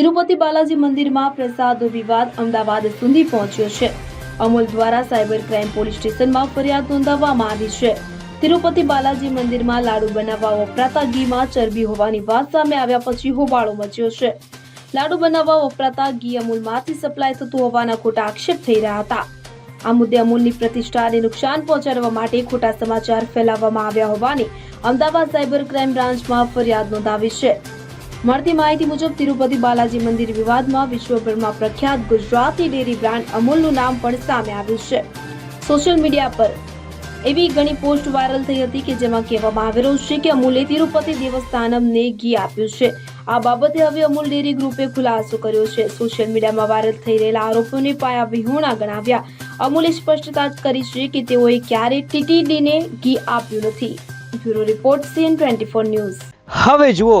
તિરુપતિ બાલાજી મંદિરમાં પ્રસાદ વિવાદ અમદાવાદ સુધી પહોંચ્યો છે. અમૂલ દ્વારા સાયબર ક્રાઇમ પોલીસ સ્ટેશનમાં ફરિયાદ નોંધાવવામાં આવી છે. તિરુપતિ બાલાજી મંદિરમાં લાડુ બનાવવા વપરાતા ઘીમાં ચરબી હોવાની વાત સામે આવ્યા પછી હોબાળો મચ્યો છે. લાડુ બનાવવા વપરાતા ઘી અમૂલમાંથી સપ્લાય થતું હોવાના ખોટા આક્ષેપ થઈ રહ્યા હતા. આ મુદ્દે અમૂલની પ્રતિષ્ઠાને નુકસાન પહોંચાડવા માટે ખોટા સમાચાર ફેલાવવામાં આવ્યા હોવાની અમદાવાદ સાયબર ક્રાઇમ બ્રાન્ચમાં ફરિયાદ નોંધાવી છે. મળતી માહિતી મુજબ તિરુપતિ બાલાજી મંદિર વિવાદમાં વિશ્વભરમાં પ્રખ્યાત ગુજરાતી ડેરી બ્રાન્ડ અમૂલનું નામ પણ સામે આવ્યું છે. સોશિયલ મીડિયા પર એવી ઘણી પોસ્ટ વાયરલ થઈ હતી કે જેમાં કહેવામાં આવેલું છે કે અમૂલે તિરુપતિ દેવસ્થાનમને ઘી આપ્યું છે. આ બાબતે હવે અમૂલ ડેરી ગ્રુપે ખુલાસો કર્યો છે. સોશિયલ મીડિયામાં વાયરલ થઈ રહેલા આરોપોને પાયા વિહોણા ગણાવ્યા. અમૂલે સ્પષ્ટતા કરી છે કે તેઓએ ક્યારેય ટીટીડીને ઘી આપ્યું નથી. Bureau report CN twenty four news. હવે જુઓ